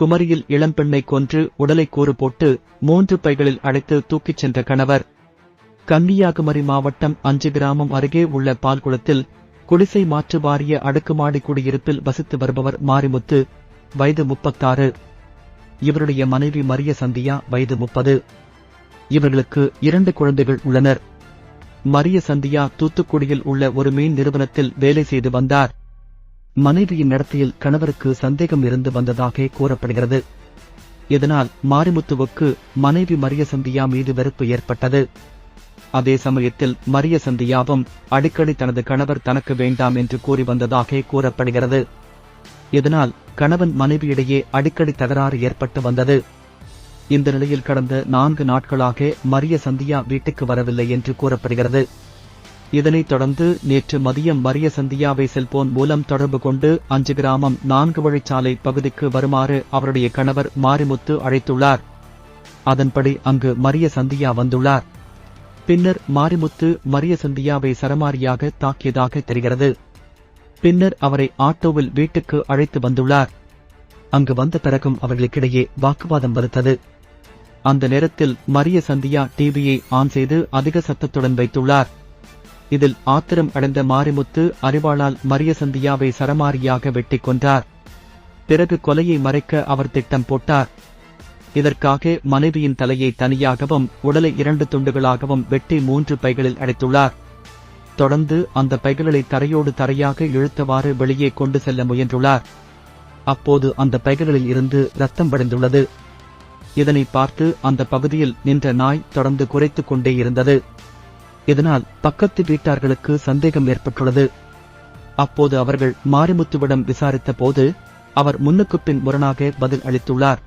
குமரியில் இளம்பெண்ணை கொன்று உடலை கூறு போட்டு மூன்று பைகளில் அடைத்து தூக்கிச் சென்ற கணவர். கன்னியாகுமரி மாவட்டம் அஞ்சு கிராமம் அருகே உள்ள பால்குளத்தில் குடிசை மாற்று வாரிய அடுக்குமாடி குடியிருப்பில் வசித்து வருபவர் மாரிமுத்து வயது முப்பத்தாறு. இவருடைய மனைவி மரிய சந்தியா வயது முப்பது. இவர்களுக்கு இரண்டு குழந்தைகள் உள்ளனர். மரிய சந்தியா தூத்துக்குடியில் உள்ள ஒரு மீன் நிறுவனத்தில் வேலை செய்து வந்தார். மனைவியின் நடத்தையில் கணவருக்கு சந்தேகம் இருந்து வந்ததாக கூறப்படுகிறது. இதனால் மாரிமுத்துவுக்கு மனைவி மரிய சந்தியா மீது வெறுப்பு ஏற்பட்டது. அதே சமயத்தில் மரிய சந்தியாவும் அடிக்கடி தனது கணவர் தனக்கு வேண்டாம் என்று கூறி வந்ததாக கூறப்படுகிறது. இதனால் கணவன் மனைவியிடையே அடிக்கடி தகராறு ஏற்பட்டு வந்தது. இந்த நிலையில் கடந்த நான்கு நாட்களாக மரிய சந்தியா வீட்டுக்கு வரவில்லை என்று கூறப்படுகிறது. இதனைத் தொடர்ந்து நேற்று மதியம் மரிய சந்தியாவை செல்போன் மூலம் தொடர்பு கொண்டு அஞ்சு கிராமம் நான்கு வழிச்சாலை பகுதிக்கு வருமாறு அவருடைய கணவர் மாரிமுத்து அழைத்துள்ளார். அதன்படி அங்கு மரிய சந்தியா வந்துள்ளார். பின்னர் மாரிமுத்து மரிய சந்தியாவை சரமாரியாக தாக்கியதாக தெரிகிறது. பின்னர் அவரை ஆட்டோவில் வீட்டுக்கு அழைத்து வந்துள்ளார். அங்கு வந்த பிறகும் அவர்களுக்கிடையே வாக்குவாதம் வருத்தது அந்த நேரத்தில் மரிய சந்தியா டிவியை ஆன் செய்து அதிக சத்தத்துடன் வைத்துள்ளார். இதில் ஆத்திரம் அடைந்த மாரிமுத்து அறிவாளால் மரிய சந்தியாவை சரமாரியாக வெட்டிக் கொன்றார். பிறகு கொலையை மறைக்க அவர் திட்டம் போட்டார். இதற்காக மனைவியின் தலையை தனியாகவும் உடலை இரண்டு துண்டுகளாகவும் வெட்டி மூன்று பைகளில் அடைத்துள்ளார். தொடர்ந்து அந்த பைகளை தரையோடு தரையாக இழுத்தவாறு வெளியே கொண்டு செல்ல முயன்றுள்ளார். அப்போது அந்த பைகளில் இருந்து ரத்தம் வடிந்துள்ளது. இதனை பார்த்து அந்த பகுதியில் நின்ற நாய் தொடர்ந்து குறைத்துக் கொண்டே இருந்தது. இதனால் பக்கத்து வீட்டார்களுக்கு சந்தேகம் ஏற்பட்டுள்ளது. அப்போது அவர்கள் மாரிமுத்துவிடம் விசாரித்த போது அவர் முன்னுக்கு பின் முரணாக பதில் அளித்துள்ளார்.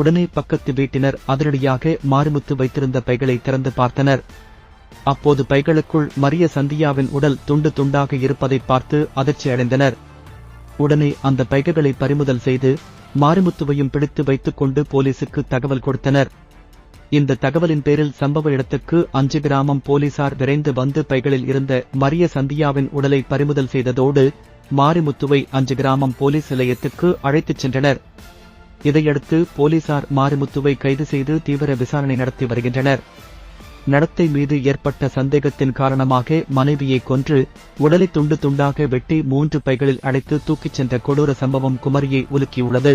உடனே பக்கத்து வீட்டினர் அதிரடியாக மாரிமுத்து வைத்திருந்த பைகளை திறந்து பார்த்தனர். அப்போது பைகளுக்குள் மரிய சந்தியாவின் உடல் துண்டு துண்டாக இருப்பதை பார்த்து அதிர்ச்சி அடைந்தனர். உடனே அந்த பைகளை பறிமுதல் செய்து மாரிமுத்துவையும் பிடித்து வைத்துக் கொண்டு போலீசுக்கு தகவல் கொடுத்தனர். இந்த தகவலின் பேரில் சம்பவ இடத்துக்கு அஞ்சு கிராமம் போலீசார் விரைந்து வந்து பைகளில் இருந்த மரிய சந்தியாவின் உடலை பறிமுதல் செய்ததோடு மாரிமுத்துவை அஞ்சு கிராமம் போலீஸ் நிலையத்துக்கு அழைத்துச் சென்றனர். இதையடுத்து போலீசார் மாரிமுத்துவை கைது செய்து தீவிர விசாரணை நடத்தி வருகின்றனர். நடத்தை மீது ஏற்பட்ட சந்தேகத்தின் காரணமாக மனைவியை கொன்று உடலை துண்டு துண்டாக வெட்டி மூன்று பைகளில் அடைத்து தூக்கிச் சென்ற கொடூர சம்பவம் குமரியை உலுக்கியுள்ளது.